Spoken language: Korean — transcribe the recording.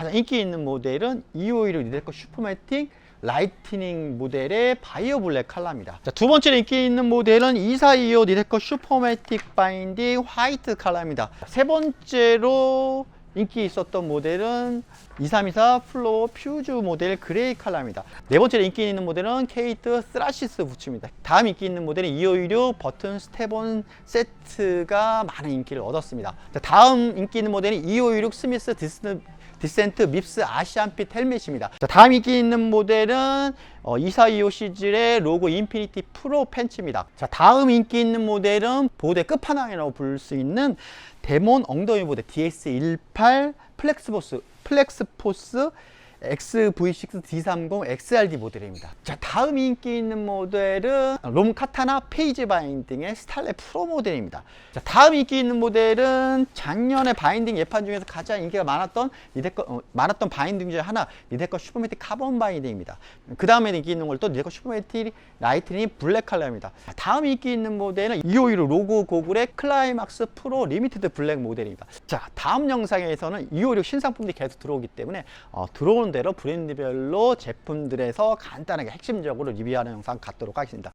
가장 인기 있는 모델은 251 니데코 슈퍼매틱 라이트닝 모델의 바이오 블랙 컬러입니다. 자, 두 번째 인기 있는 모델은 2425 니데코 슈퍼매틱 바인딩 화이트 컬러입니다. 세 번째로 인기 있었던 모델은 2324 플로어 퓨즈 모델 그레이 컬러입니다. 네 번째로 인기 있는 모델은 케이트 스라시스 부츠입니다. 다음 인기 있는 모델은 2516 버튼 스텝온 세트가 많은 인기를 얻었습니다. 자, 다음 인기 있는 모델은 2516 스미스 디스 디센트 밉스 아시안핏 헬멧입니다. 자, 다음 인기 있는 모델은 어, 2425 시즌의 로고 인피니티 프로 팬츠입니다. 자, 다음 인기 있는 모델은 보드의 끝판왕이라고 부를 수 있는 데몬 엉덩이 보드 DS18 플렉스포스 플렉스포스 XV6 D30 XRD 모델입니다. 자, 다음 인기 있는 모델은 롬 카타나 페이지 바인딩의 스탈레 프로 모델입니다. 자, 다음 인기 있는 모델은 작년에 바인딩 예판 중에서 가장 인기가 많았던 니데커 어, 많았던 바인딩 중에 하나 니데커 슈퍼매틱 카본 바인딩입니다. 그 다음에 인기 있는 걸 또 니데커 슈퍼매틱 라이트닝 블랙 컬러입니다. 자, 다음 인기 있는 모델은 251 로고 고글의 클라이막스 프로 리미티드 블랙 모델입니다. 자, 다음 영상에서는 256 신상품들이 계속 들어오기 때문에 어, 들어오는 대로 브랜드별로 제품들에서 간단하게 핵심적으로 리뷰하는 영상 갖도록 하겠습니다.